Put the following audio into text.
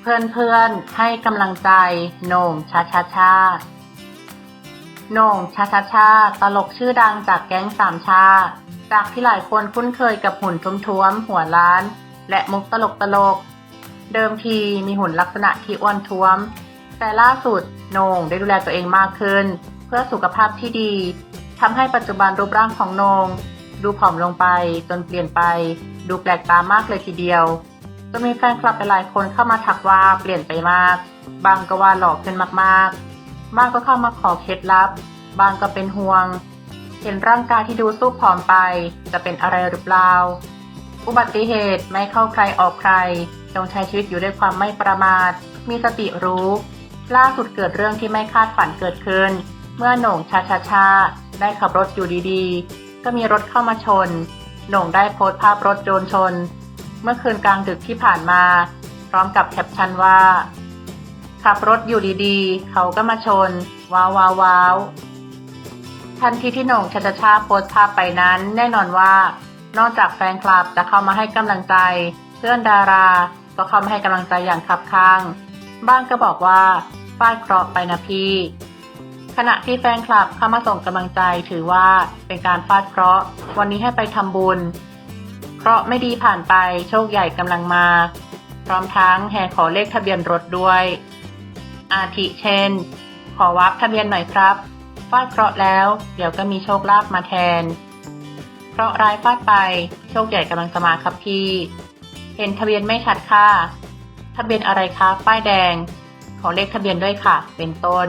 เพื่อนเพื่อนๆ ให้กำลังใจโหน่งชาชาชาโหน่งชาชาชาตลกชื่อดังจากแก๊งสามชา จากที่หลายคนคุ้นเคยกับหุ่นท้วมๆ หัวล้าน และมุกตลกตลกๆเดิมทีมีหุ่นลักษณะที่อ้วนท้วม แต่ล่าสุดโหน่งได้ดูแลตัวเองมากขึ้น เพื่อสุขภาพที่ดีทำให้ปัจจุบันรูปร่างของโหน่งดูผอมลงไปจนเปลี่ยนไป ดูแปลกตามากเลยทีเดียว จนมีแฟนคลับหลายๆคนเข้ามาทักว่าเปลี่ยนไปมาก บางก็ว่าหลอกขึ้นมากๆ บางก็เข้ามาขอเคล็ดลับ บางก็เป็นห่วง เห็นร่างกายที่ดูสู้ผอมไป จะเป็นอะไรหรือเปล่า อุบัติเหตุไม่เข้าใครออกใคร จงใช้ชีวิตอยู่ด้วยความไม่ประมาท มีสติรู้ ล่าสุดเกิดเรื่องที่ไม่คาดฝันเกิดขึ้น เมื่อหน่งชาชาชาได้ขับรถอยู่ดีๆ ก็มีรถเข้ามาชน หน่งได้โพสต์ภาพรถโดนชน เมื่อคืนกลางดึกที่ผ่านมา พร้อมกับแคปชั่นว่า ขับรถอยู่ดีๆ เขาก็มาชน ว้าวว้าววาวทันทีที่หน่งชาชาชาโพสต์ภาพไปนั้น แน่นอนว่า นอกจากแฟนคลับจะเข้ามาให้กำลังใจ เพื่อนดารา ก็เข้ามาให้กำลังใจอย่างคับข้าง บ้างก็บอกว่าฟาดเคราะห์ไปนะพี่ขณะที่แฟนคลับเข้ามาส่งกำลังใจถือว่าเป็นการฟาดเคราะห์วันนี้ให้ไปทำบุญ เคราะไม่ดีผ่านไปโชคใหญ่กำลังมา พร้อมทั้งแห่ขอเลขทะเบียนรถด้วย อาทิเช่น ขอวับทะเบียนหน่อยครับฟาดเคราะห์แล้ว เดี๋ยวก็มีโชคลาภมาแทน เพราะร้ายฟาดไปโชคใหญ่กำลังจะมาครับพี่ เห็นทะเบียนไม่ชัดค่ะ ทะเบียนอะไรคะป้ายแดง ขอเลขทะเบียนด้วยค่ะ เป็นต้น